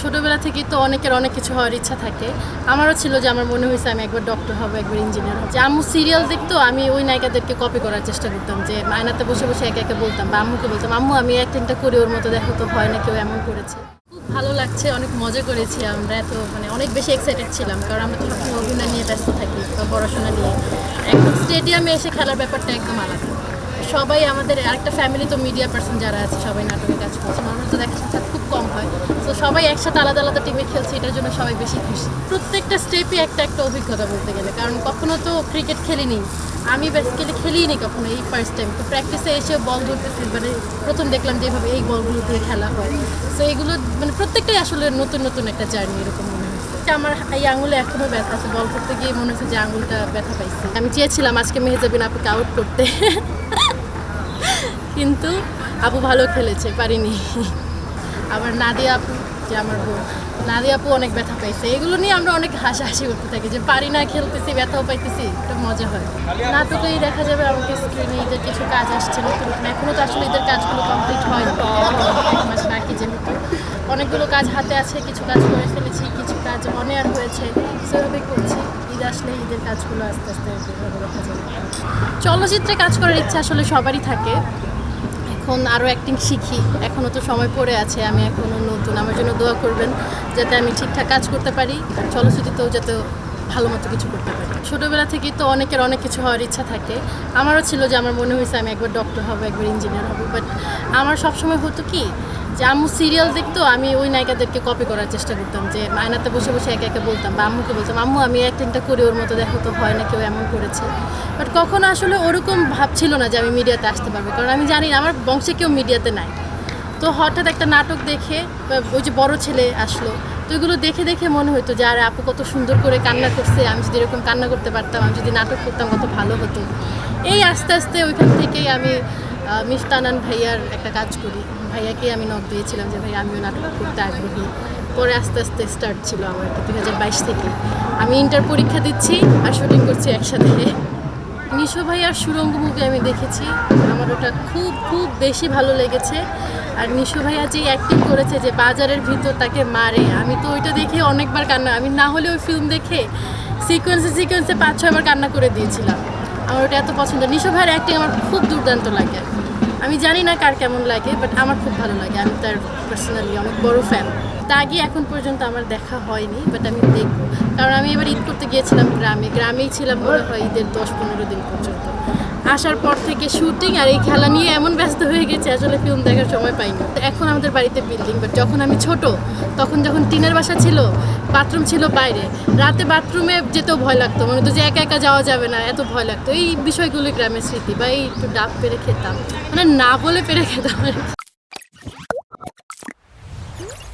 ছোটোবেলা থেকেই তো অনেকের অনেক কিছু হওয়ার ইচ্ছা থাকে। আমারও ছিল যে আমার মনে হয়েছে আমি একবার ডক্টর হব, একবার ইঞ্জিনিয়ার হব। যে আম্মু সিরিয়াল দেখতো, আমি ওই নায়িকাদেরকে কপি করার চেষ্টা করতাম। যে আয়নাতে বসে বসে একে একে বলতাম বা আম্মুকে বলতাম, আম্মু, আমি অ্যাক্টিংটা করি, ওর মতো দেখো তো হয় না কেউ এমন করেছে। খুব ভালো লাগছে, অনেক মজা করেছি আমরা। এত মানে অনেক বেশি এক্সাইটেড ছিলাম, কারণ আমরা তো সবসময় অভিনয় নিয়ে ব্যস্ত থাকি বা পড়াশোনা নিয়ে। একদম স্টেডিয়ামে এসে খেলার ব্যাপারটা একদম আলাদা। সবাই আমাদের, আরেকটা ফ্যামিলি তো মিডিয়া পার্সন যারা আছে, সবাই নাটকে কাজ করছে। আমরা তো দেখা সাক্ষাৎ খুব কম হয়। তো সবাই একসাথে আলাদা আলাদা টিমে খেলছে, এটার জন্য সবাই বেশি খুশি। প্রত্যেকটা স্টেপই একটা একটা অভিজ্ঞতা বলতে গেলে। কারণ কখনো তো ক্রিকেট খেলিনি। আমি বেসিক্যালি খেলিনি কখনো এই ফার্স্ট টাইম তো প্র্যাকটিসে এসে বল ধরতেছি মানে প্রথম দেখলাম যে এভাবে এই বলগুলো দিয়ে খেলা হয়। তো এগুলো মানে প্রত্যেকটাই আসলে নতুন নতুন একটা জার্নি এরকম মনে হয়েছে আমার এই আঙুলে এখনও ব্যথা আছে। বল করতে গিয়ে মনে হচ্ছে যে আঙুলটা ব্যথা পাইছে। আমি চেয়েছিলাম আজকে মেহেজাবিন আপুকে আউট করতে। কিন্তু আপু ভালো খেলেছে, পারিনি। আবার নাদিয়া আপু, যে আমার বউ। নাদিয়া আপু অনেক ব্যথা পাইছে। এগুলো নিয়ে আমরা অনেক হাসাহাসি করতে থাকি, যে পারি না, খেলতেছি, ব্যথাও পাইতেছি এটা মজা হয়। নাটকেই দেখা যাবে আমাকে স্ক্রিনে ঈদের কিছু কাজ আসছে নতুন এখনও তো আসলে ঈদের কাজগুলো কমপ্লিট হয়নি। এক মাস বাকি যেহেতু। অনেকগুলো কাজ হাতে আছে, কিছু কাজ করে ফেলেছি, কিছু কাজ মনে আর হয়েছে। সেভাবেই করছি। ঈদ আসলে ঈদের কাজগুলো আস্তে আস্তে দেখা যাবে। চলচ্চিত্রে কাজ করার ইচ্ছা আসলে সবারই থাকে। এখন আরও অ্যাক্টিং শিখি। এখনও তো সময় পড়ে আছে, আমি এখনও নতুন। আমার জন্য দোয়া করবেন যাতে আমি ঠিকঠাক কাজ করতে পারি চলচ্চিত্রতেও যাতে ভালো মতো কিছু করতে পারি। ছোটোবেলা থেকেই তো অনেকের অনেক কিছু হওয়ার ইচ্ছা থাকে। আমারও ছিল যে আমার মনে হয়েছে আমি একবার ডক্টর হব, একবার ইঞ্জিনিয়ার হব বাট আমার সবসময় হতো কি যে আম্মু সিরিয়াল দেখতো, আমি ওই নায়িকাদেরকে কপি করার চেষ্টা করতাম, যে আয়নাতে বসে বসে একে একে বলতাম বা আম্মুকে বলতাম, আম্মু, আমি অ্যাক্টিংটা করি, ওর মতো দেখো তো হয় না কেউ এমন করেছে। বাট কখনো আসলে ওরকম ভাব ছিল না যে আমি মিডিয়াতে আসতে পারব, কারণ আমি জানি আমার বংশে কেউ মিডিয়াতে নাই। তো হঠাৎ একটা নাটক দেখে ওই যে বড় ছেলে আসলো, তো এগুলো দেখে দেখে মনে হতো যে, আরে আপু, কত সুন্দর করে কান্না করছে, আমি যদি এরকম কান্না করতে পারতাম, আমি যদি নাটক করতাম, কত ভালো হতো। এই আস্তে আস্তে ওইখান থেকেই আমি মিফতানান ভাইয়ার একটা কাজ করি। ভাইয়াকে আমি নক দিয়েছিলাম যে ভাই আমিও নাটক করতে আগ্রহী। পরে আস্তে আস্তে স্টার্ট ছিল আমার দু হাজার বাইশ থেকে। আমি ইন্টার পরীক্ষা দিচ্ছি আর শুটিং করছি একসাথে। নিশো ভাইয়ার সুরঙ্গ মুভি আমি দেখেছি। আমার ওটা খুব খুব বেশি ভালো লেগেছে। আর নিশো ভাইয়া যে অ্যাক্টিং করেছে যে বাজারের ভিতর তাকে মারে, আমি তো ওইটা দেখে অনেকবার কান্না, আমি না হলে ওই ফিল্ম দেখে সিকোয়েন্সে সিকোয়েন্সে পাঁচ ছয়বার কান্না করে দিয়েছিলাম। আমার ওটা এত পছন্দ। নিশো ভাইয়ের অ্যাক্টিং আমার খুব দুর্দান্ত লাগে। আমি জানি না কার কেমন লাগে বাট আমার খুব ভালো লাগে। আমি তার পার্সোনালি অনেক বড় ফ্যান তা আগে এখন পর্যন্ত আমার দেখা হয়নি বাট আমি দেখব। কারণ আমি এবার ঈদ করতে গিয়েছিলাম গ্রামে। গ্রামেই ছিলাম মনে হয় ঈদের দশ পনেরো দিন পর্যন্ত। আসার পর থেকে শুটিং আর এই খেলা নিয়ে এমন ব্যস্ত হয়ে গেছে, আসলে ফিল্ম দেখার সময় পাইনি। তো এখন আমাদের বাড়িতে বিল্ডিং বাট যখন আমি ছোট, তখন যখন টিনের বাসা ছিল বাথরুম ছিল বাইরে, রাতে বাথরুমে যেতেও ভয় লাগতো। মনে হতো যে একা একা যাওয়া যাবে না, এত ভয় লাগতো। এই বিষয়গুলো গ্রামের স্মৃতি, বা এই একটু ডাব পেরে খেতাম। মানে না বলে পেরে খেতাম।